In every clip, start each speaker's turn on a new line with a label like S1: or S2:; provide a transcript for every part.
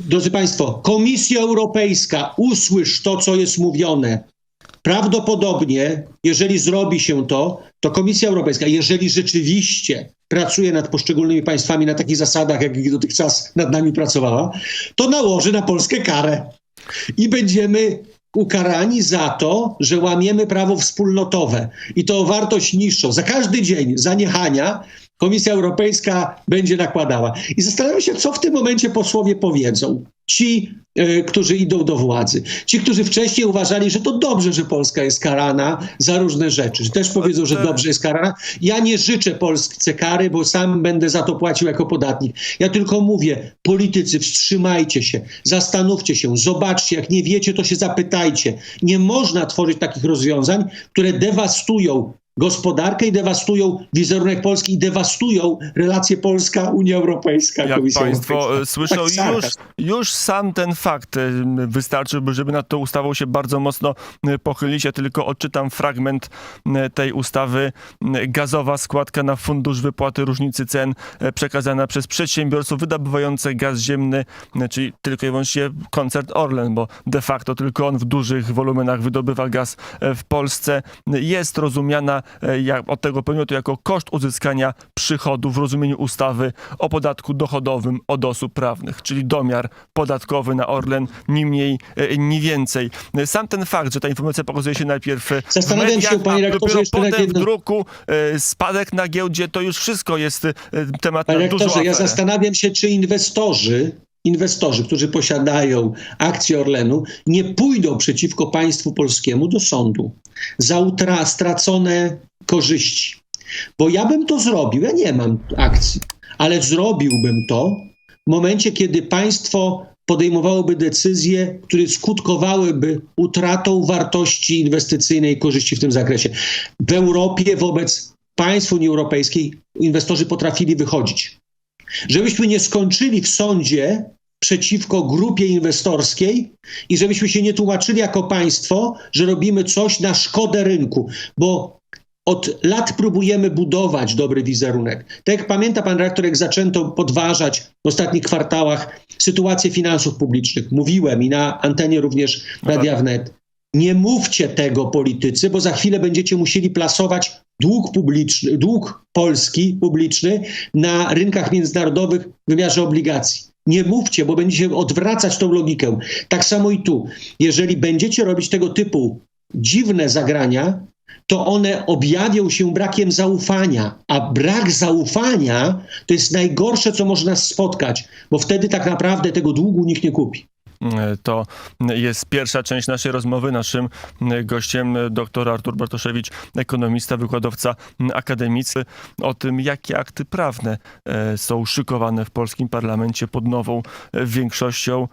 S1: Drodzy Państwo, Komisja Europejska, usłysz to, co jest mówione. Prawdopodobnie, jeżeli zrobi się to, to Komisja Europejska, jeżeli rzeczywiście pracuje nad poszczególnymi państwami na takich zasadach, jak dotychczas nad nami pracowała, to nałoży na Polskę karę. I będziemy ukarani za to, że łamiemy prawo wspólnotowe i to o wartość niższą. Za każdy dzień zaniechania Komisja Europejska będzie nakładała. I zastanawiam się, co w tym momencie posłowie powiedzą. Ci, e, którzy idą do władzy. Ci, którzy wcześniej uważali, że to dobrze, że Polska jest karana za różne rzeczy. Że też powiedzą, że dobrze jest karana. Ja nie życzę Polsce kary, bo sam będę za to płacił jako podatnik. Ja tylko mówię, politycy, wstrzymajcie się, zastanówcie się, zobaczcie, jak nie wiecie, to się zapytajcie. Nie można tworzyć takich rozwiązań, które dewastują gospodarkę i dewastują wizerunek Polski i dewastują relacje Polska-Unia Europejska.
S2: Jak
S1: Komisja
S2: Państwo
S1: Europejska.
S2: e, słyszą,
S1: Tak,
S2: już,
S1: sarkazm.
S2: już sam ten fakt e, wystarczyłby, żeby nad tą ustawą się bardzo mocno e, pochylić. Ja tylko odczytam fragment tej ustawy. Gazowa składka na fundusz wypłaty różnicy cen przekazana przez przedsiębiorców wydobywające gaz ziemny, czyli tylko i wyłącznie koncert Orlen, bo de facto tylko on w dużych wolumenach wydobywa gaz w Polsce, jest rozumiana jak, od tego podmiotu jako koszt uzyskania przychodów w rozumieniu ustawy o podatku dochodowym od osób prawnych, czyli domiar podatkowy na Orlen, ni mniej, e, ni więcej. E, Sam ten fakt, że ta informacja pokazuje się najpierw e, w
S1: Zastanawiam się,
S2: mediach,
S1: panie
S2: dopiero
S1: jeszcze nad
S2: potem w druku, e, spadek na giełdzie, to już wszystko jest e, temat
S1: Panie
S2: na dużą
S1: ja zastanawiam się, czy inwestorzy, inwestorzy, którzy posiadają akcje Orlenu, nie pójdą przeciwko państwu polskiemu do sądu za utra- stracone korzyści. Bo ja bym to zrobił, ja nie mam akcji, ale zrobiłbym to w momencie, kiedy państwo podejmowałoby decyzje, które skutkowałyby utratą wartości inwestycyjnej i korzyści w tym zakresie. W Europie wobec państw Unii Europejskiej inwestorzy potrafili wychodzić. Żebyśmy nie skończyli w sądzie przeciwko grupie inwestorskiej i żebyśmy się nie tłumaczyli jako państwo, że robimy coś na szkodę rynku, bo od lat próbujemy budować dobry wizerunek. Tak jak pamięta pan rektor, jak zaczęto podważać w ostatnich kwartałach sytuację finansów publicznych. Mówiłem i na antenie również Radia Wnet. Nie mówcie tego politycy, bo za chwilę będziecie musieli plasować dług publiczny, dług polski publiczny na rynkach międzynarodowych w wymiarze obligacji. Nie mówcie, bo będziecie odwracać tą logikę. Tak samo i tu. Jeżeli będziecie robić tego typu dziwne zagrania, to one objawią się brakiem zaufania. A brak zaufania to jest najgorsze, co może nas spotkać, bo wtedy tak naprawdę tego długu nikt nie kupi.
S2: E, To jest pierwsza część naszej rozmowy. Naszym e, gościem e, dr Artur Bartoszewicz, ekonomista, wykładowca akademicki, o tym, jakie akty prawne są szykowane w polskim parlamencie pod nową większością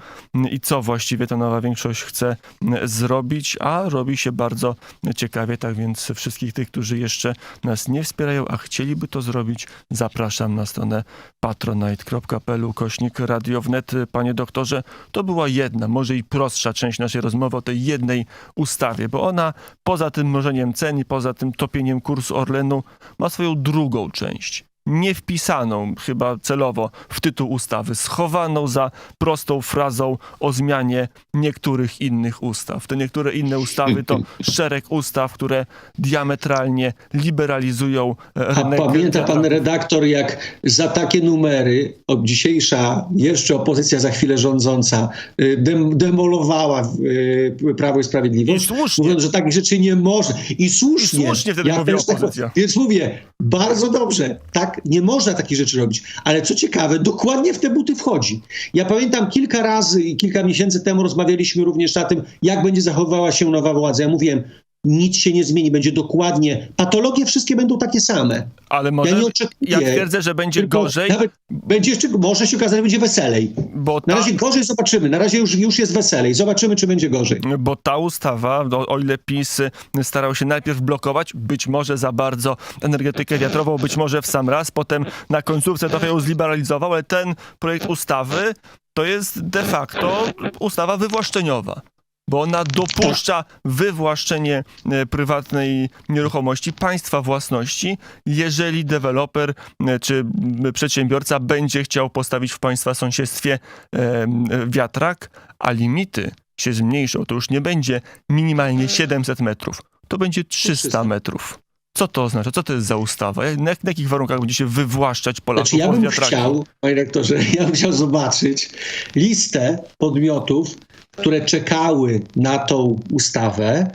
S2: i co właściwie ta nowa większość chce zrobić, a robi się bardzo ciekawie. Tak więc wszystkich tych, którzy jeszcze nas nie wspierają, a chcieliby to zrobić, zapraszam na stronę patronite.pl kośnik radiownet. Panie doktorze, to była jedna, może i prostsza część naszej rozmowy o tej jednej ustawie, bo ona poza tym mrożeniem cen i poza tym topieniem kursu Orlenu ma swoją drugą część. Nie wpisaną chyba celowo w tytuł ustawy, schowaną za prostą frazą o zmianie niektórych innych ustaw. Te niektóre inne ustawy to szereg ustaw, które diametralnie liberalizują e,
S1: A
S2: rynek.
S1: pamięta pan redaktor, jak za takie numery dzisiejsza jeszcze opozycja za chwilę rządząca y, dem, demolowała y, Prawo i Sprawiedliwość, mówiąc, że takich rzeczy nie można. I słusznie.
S2: I słusznie wtedy mówiła
S1: też tak-
S2: opozycja.
S1: Więc mówię, bardzo dobrze, tak, nie można takich rzeczy robić. Ale co ciekawe, dokładnie w te buty wchodzi. Ja pamiętam kilka razy i kilka miesięcy temu rozmawialiśmy również na tym, jak będzie zachowywała się nowa władza. Ja mówiłem, nic się nie zmieni, będzie dokładnie, patologie wszystkie będą takie same.
S2: Ale może,
S1: Ja nie oczekuję.
S2: ja twierdzę, że będzie gorzej,
S1: Nawet będzie jeszcze, może się okazać, że będzie weselej.
S2: bo
S1: Na
S2: ta,
S1: razie gorzej zobaczymy. Na razie już, już jest weselej. Zobaczymy, czy będzie gorzej.
S2: bo ta ustawa, o, o ile PiS starał się najpierw blokować, być może za bardzo energetykę wiatrową, być może w sam raz, potem na końcówce trochę ją zliberalizował, ale ten projekt ustawy to jest de facto ustawa wywłaszczeniowa. Bo ona dopuszcza wywłaszczenie e, prywatnej nieruchomości, państwa własności, jeżeli deweloper e, czy przedsiębiorca będzie chciał postawić w państwa sąsiedztwie e, wiatrak, a limity się zmniejszą. To już nie będzie minimalnie 700 metrów, to będzie 300
S1: 300.
S2: metrów. Co to oznacza? Co to jest za ustawa? Na, na jakich warunkach będzie się wywłaszczać Polaków
S1: Znaczy, ja bym chciał, panie rektorze, ja bym chciał zobaczyć listę podmiotów, które czekały na tą ustawę,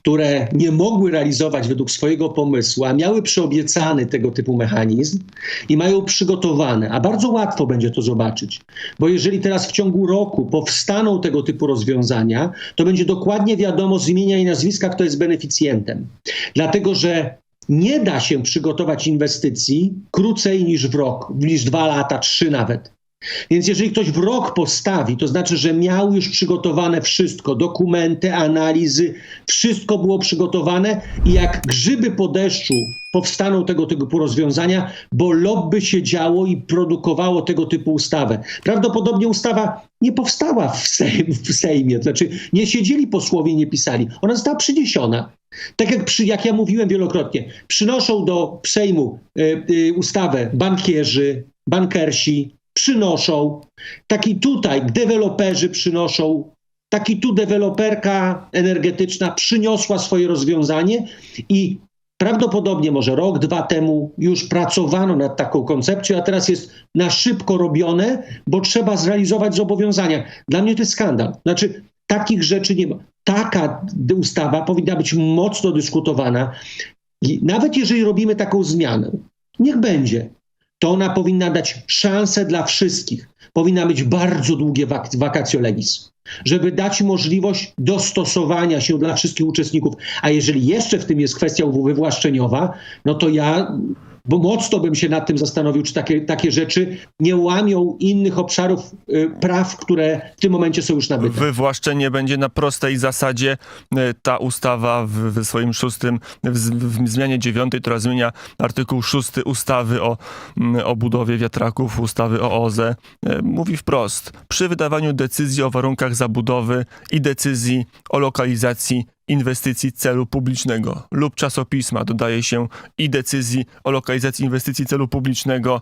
S1: które nie mogły realizować według swojego pomysłu, a miały przyobiecany tego typu mechanizm i mają przygotowane. A bardzo łatwo będzie to zobaczyć, bo jeżeli teraz w ciągu roku powstaną tego typu rozwiązania, to będzie dokładnie wiadomo z imienia i nazwiska, kto jest beneficjentem. Dlatego, że nie da się przygotować inwestycji krócej niż w rok, niż dwa lata, trzy nawet. Więc jeżeli ktoś w rok postawi, to znaczy, że miał już przygotowane wszystko, dokumenty, analizy, wszystko było przygotowane i jak grzyby po deszczu powstaną tego typu rozwiązania, bo lobby się działo i produkowało tego typu ustawę. Prawdopodobnie ustawa nie powstała w, sejm, w Sejmie, to znaczy nie siedzieli posłowie nie pisali. Ona została przyniesiona. Tak jak, przy, jak ja mówiłem wielokrotnie, przynoszą do Sejmu y, y, ustawę bankierzy, bankersi, przynoszą. Taki tutaj deweloperzy przynoszą. Taki tu deweloperka energetyczna przyniosła swoje rozwiązanie i prawdopodobnie może rok, dwa temu już pracowano nad taką koncepcją, a teraz jest na szybko robione, bo trzeba zrealizować zobowiązania. Dla mnie to jest skandal. Znaczy, takich rzeczy nie ma. Taka ustawa powinna być mocno dyskutowana. I nawet jeżeli robimy taką zmianę, niech będzie, to ona powinna dać szansę dla wszystkich. Powinna być bardzo długie wak- legis, żeby dać możliwość dostosowania się dla wszystkich uczestników. A jeżeli jeszcze w tym jest kwestia wywłaszczeniowa, no to ja bo mocno bym się nad tym zastanowił, czy takie, takie rzeczy nie łamią innych obszarów y, praw, które w tym momencie są już nabyte.
S2: Wywłaszczenie będzie na prostej zasadzie. E, Ta ustawa w, w swoim szóstym, w, w zmianie dziewiątej, która zmienia artykuł szósty ustawy o, mm, o budowie wiatraków, ustawy o OZE, e, mówi wprost, przy wydawaniu decyzji o warunkach zabudowy i decyzji o lokalizacji inwestycji celu publicznego lub czasopisma dodaje się i decyzji o lokalizacji inwestycji celu publicznego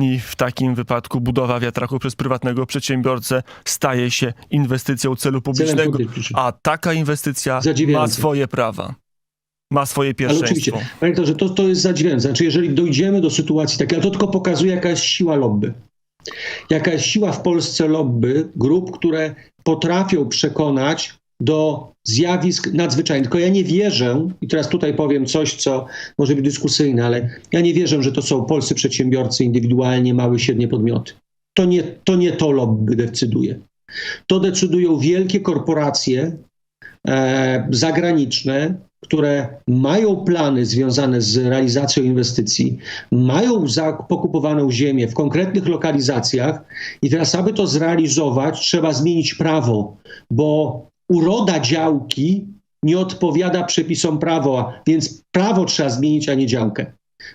S2: i w takim wypadku budowa wiatraków przez prywatnego przedsiębiorcę staje się inwestycją celu publicznego, a taka inwestycja ma swoje prawa. Ma swoje
S1: Ale oczywiście,
S2: pierwszeństwo.
S1: panie doktorze, to, to jest zadziwiające. Znaczy, jeżeli dojdziemy do sytuacji takiej, ale to tylko pokazuje, jaka jest siła lobby. Jaka jest siła w Polsce lobby, grup, które potrafią przekonać do zjawisk nadzwyczajnych. Tylko ja nie wierzę, i teraz tutaj powiem coś, co może być dyskusyjne, ale ja nie wierzę, że to są polscy przedsiębiorcy indywidualnie, małe i średnie podmioty. To nie to, nie to lobby decyduje. To decydują wielkie korporacje e, zagraniczne, które mają plany związane z realizacją inwestycji, mają pokupowaną ziemię w konkretnych lokalizacjach i teraz, aby to zrealizować, trzeba zmienić prawo, bo uroda działki nie odpowiada przepisom prawa, więc prawo trzeba zmienić, a nie działkę,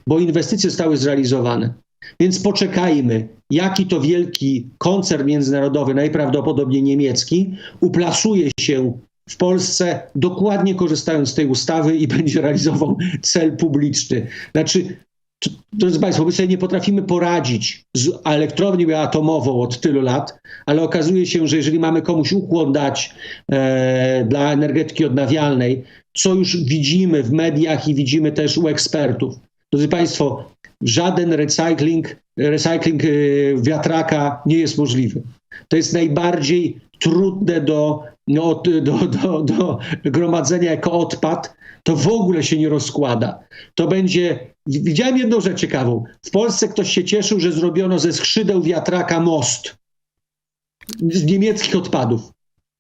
S1: bo inwestycje zostały zrealizowane. Więc poczekajmy, jaki to wielki koncern międzynarodowy, najprawdopodobniej niemiecki, uplasuje się w Polsce, dokładnie korzystając z tej ustawy i będzie realizował cel publiczny. Znaczy, drodzy Państwo, my sobie nie potrafimy poradzić z elektrownią atomową od tylu lat, ale okazuje się, że jeżeli mamy komuś ukłon dać e, dla energetyki odnawialnej, co już widzimy w mediach i widzimy też u ekspertów. Drodzy Państwo, żaden recykling, recykling e, wiatraka nie jest możliwy. To jest najbardziej trudne do, no, do, do, do gromadzenia jako odpad. To w ogóle się nie rozkłada. To będzie. Widziałem jedną rzecz ciekawą. W Polsce ktoś się cieszył, że zrobiono ze skrzydeł wiatraka most z niemieckich odpadów.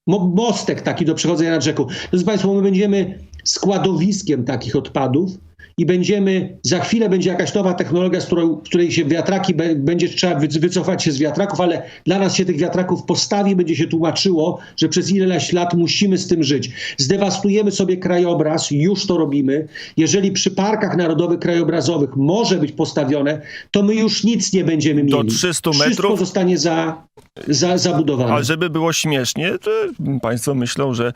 S1: Mo- Mostek taki do przechodzenia nad rzeką. Drodzy Państwo, my będziemy składowiskiem takich odpadów i będziemy, za chwilę będzie jakaś nowa technologia, z którą, której się wiatraki, będzie trzeba wy- wycofać się z wiatraków, ale dla nas się tych wiatraków postawi, będzie się tłumaczyło, że przez ileś lat musimy z tym żyć. Zdewastujemy sobie krajobraz, już to robimy. Jeżeli przy parkach narodowych, krajobrazowych może być postawione, to my już nic nie będziemy
S2: Do
S1: mieli.
S2: 300
S1: Wszystko
S2: metrów?
S1: zostanie za, za, zabudowane.
S2: A żeby było śmiesznie, to Państwo myślą, że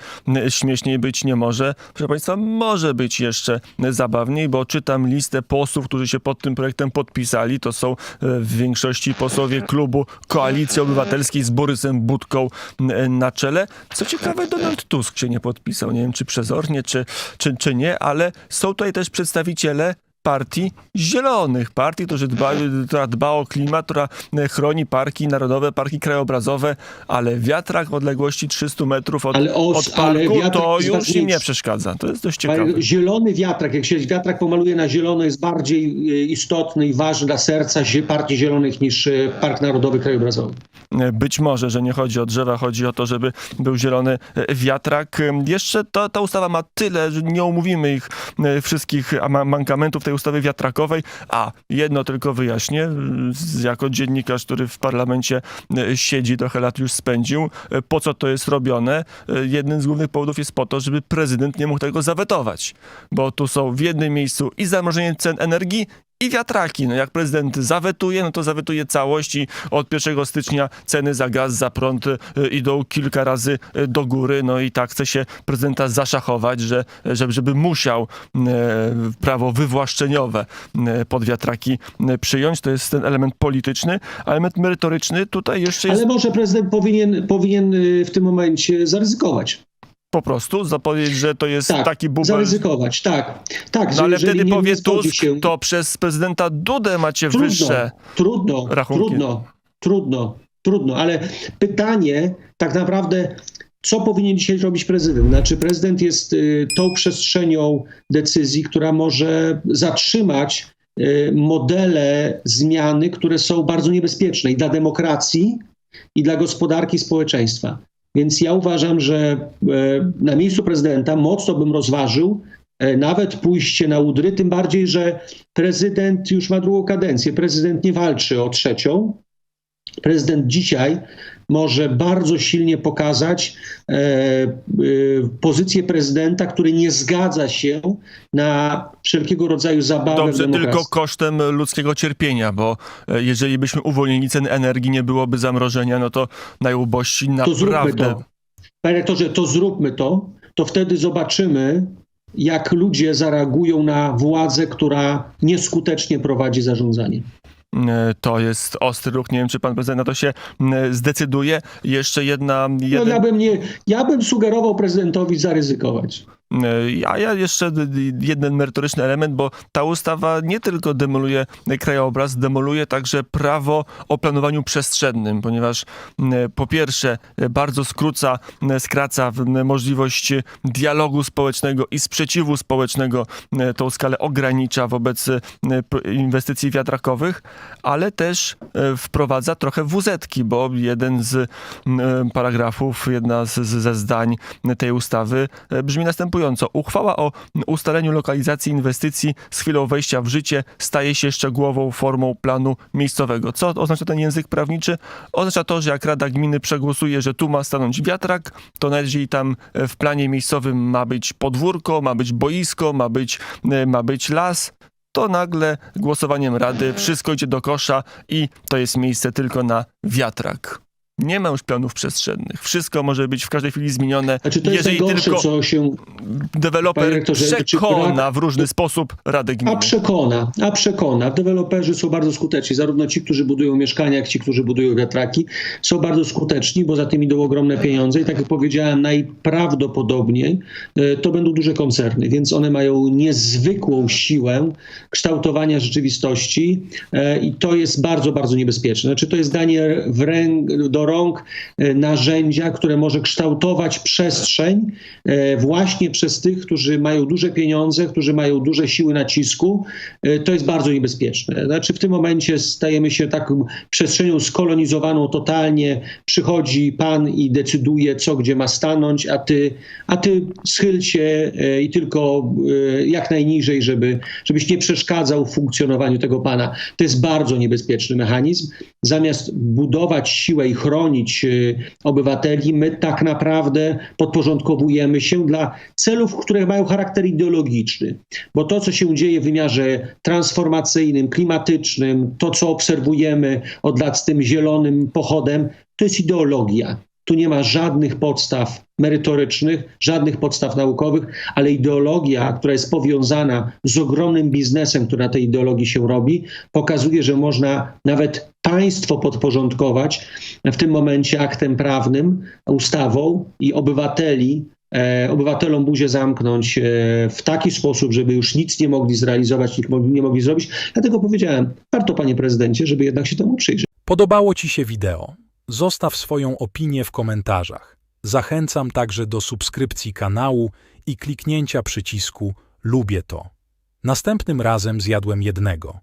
S2: śmieszniej być nie może. Proszę Państwa, może być jeszcze zabawniej, bo czytam listę posłów, którzy się pod tym projektem podpisali. To są e, w większości posłowie klubu Koalicji Obywatelskiej z Borysem Budką e, na czele. Co ciekawe, Donald Tusk się nie podpisał. Nie wiem, czy przezornie, czy, czy, czy nie, ale są tutaj też przedstawiciele partii zielonych, partii, którzy dba, która dba o klimat, która e, chroni parki narodowe, parki krajobrazowe, ale wiatrak w odległości 300 metrów od,
S1: Ale os-
S2: od
S1: ale
S2: parku
S1: wiatrak
S2: to już im nie przeszkadza. To jest dość ciekawe.
S1: Zielony wiatrak, jak się wiatrak pomaluje na zielono, jest bardziej e, istotny i ważny dla serca Partii Zielonych niż e, Park Narodowy Krajobrazowy.
S2: Być może, że nie chodzi o drzewa, chodzi o to, żeby był zielony wiatrak. Jeszcze ta, ta ustawa ma tyle, że nie omówimy ich wszystkich mankamentów tej ustawy wiatrakowej, a jedno tylko wyjaśnię, jako dziennikarz, który w parlamencie e, siedzi, trochę lat już spędził, e, po co to jest robione? E, Jednym z głównych powodów jest po to, żeby prezydent nie mógł tego zawetować, bo tu są w jednym miejscu i zamrożenie cen energii, i wiatraki. No jak prezydent zawetuje, no to zawetuje całość i od 1 stycznia ceny za gaz, za prąd y, idą kilka razy y, do góry. No i tak chce się prezydenta zaszachować, że, żeby, musiał e, prawo wywłaszczeniowe pod wiatraki przyjąć. To jest ten element polityczny. Element merytoryczny tutaj jeszcze jest
S1: Ale może prezydent powinien, powinien w tym momencie zaryzykować.
S2: Po prostu zapowiedzieć, że to jest
S1: Tak,
S2: taki bubel.
S1: zaryzykować, tak. tak
S2: No ale wtedy powie Tusk,
S1: się,
S2: to przez prezydenta Dudę macie
S1: trudno,
S2: wyższe
S1: trudno,
S2: rachunki.
S1: trudno, trudno, trudno, ale pytanie tak naprawdę, co powinien dzisiaj robić prezydent? Znaczy prezydent jest y, tą przestrzenią decyzji, która może zatrzymać y, modele zmiany, które są bardzo niebezpieczne i dla demokracji, i dla gospodarki społeczeństwa. Więc ja uważam, że e, na miejscu prezydenta mocno bym rozważył e, nawet pójście na udry, tym bardziej, że prezydent już ma drugą kadencję. Prezydent nie walczy o trzecią. Prezydent dzisiaj może bardzo silnie pokazać e, e, pozycję prezydenta, który nie zgadza się na wszelkiego rodzaju zabawę
S2: Dobrze, tylko kosztem ludzkiego cierpienia, bo e, jeżeli byśmy uwolnili ceny energii, nie byłoby zamrożenia, no to najubożsi
S1: to zróbmy
S2: naprawdę...
S1: to. Panie rektorze, to zróbmy to, to wtedy zobaczymy, jak ludzie zareagują na władzę, która nieskutecznie prowadzi zarządzanie.
S2: E, To jest ostry ruch. Nie wiem, czy pan prezydent na to się m, zdecyduje. Jeszcze jedna...
S1: No,
S2: Jeden,
S1: ja, bym nie, ja bym sugerował prezydentowi zaryzykować.
S2: E, A ja jeszcze jeden merytoryczny element, bo ta ustawa nie tylko demoluje krajobraz, demoluje także prawo o planowaniu przestrzennym, ponieważ m, po pierwsze e, bardzo skróca, skraca możliwość dialogu społecznego i sprzeciwu społecznego, tą skalę ogranicza wobec inwestycji wiatrakowych, ale też wprowadza trochę wuzetki, bo jeden z paragrafów, jedna z, ze zdań tej ustawy brzmi następująco. Uchwała o ustaleniu lokalizacji inwestycji z chwilą wejścia w życie staje się szczegółową formą planu miejscowego. Co oznacza ten język prawniczy? Oznacza to, że jak Rada Gminy przegłosuje, że tu ma stanąć wiatrak, to nawet jeżeli tam e, w planie miejscowym ma być podwórko, ma być boisko, ma być, e, ma być las, to nagle głosowaniem Rady wszystko idzie do kosza i to jest miejsce tylko na wiatrak. Nie ma już planów przestrzennych. Wszystko może być w każdej chwili zmienione,
S1: Znaczy to jest
S2: jeżeli
S1: najgorsze,
S2: tylko
S1: co się
S2: deweloper przekona
S1: brak-
S2: w różny sposób Radę Gminy.
S1: A przekona, a przekona. Deweloperzy są bardzo skuteczni, zarówno ci, którzy budują mieszkania, jak ci, którzy budują wiatraki, są bardzo skuteczni, bo za tym idą ogromne pieniądze i tak jak powiedziałem, najprawdopodobniej e, to będą duże koncerny, więc one mają niezwykłą siłę kształtowania rzeczywistości e, i to jest bardzo, bardzo niebezpieczne. Znaczy to jest danie w ręk, do rąk e, narzędzia, które może kształtować przestrzeń e, właśnie przez tych, którzy mają duże pieniądze, którzy mają duże siły nacisku. E, To jest bardzo niebezpieczne. Znaczy w tym momencie stajemy się taką przestrzenią skolonizowaną totalnie. Przychodzi pan i decyduje, co gdzie ma stanąć, a ty, a ty schyl się i tylko jak najniżej, żeby, żebyś nie przeszkadzał w funkcjonowaniu tego pana. To jest bardzo niebezpieczny mechanizm. Zamiast budować siłę i chronić e, obywateli, my tak naprawdę podporządkowujemy się dla celów, które mają charakter ideologiczny. Bo to, co się dzieje w wymiarze transformacyjnym, klimatycznym, to, co obserwujemy od lat z tym zielonym pochodem, to jest ideologia. Tu nie ma żadnych podstaw merytorycznych, żadnych podstaw naukowych, ale ideologia, która jest powiązana z ogromnym biznesem, który na tej ideologii się robi, pokazuje, że można nawet państwo podporządkować w tym momencie aktem prawnym, ustawą i obywateli e, obywatelom buzię zamknąć e, w taki sposób, żeby już nic nie mogli zrealizować, nic nie mogli zrobić. Dlatego powiedziałem, warto, panie prezydencie, żeby jednak się temu przyjrzeć.
S3: Podobało Ci się wideo? Zostaw swoją opinię w komentarzach. Zachęcam także do subskrypcji kanału i kliknięcia przycisku Lubię to. Następnym razem zjadłem jednego.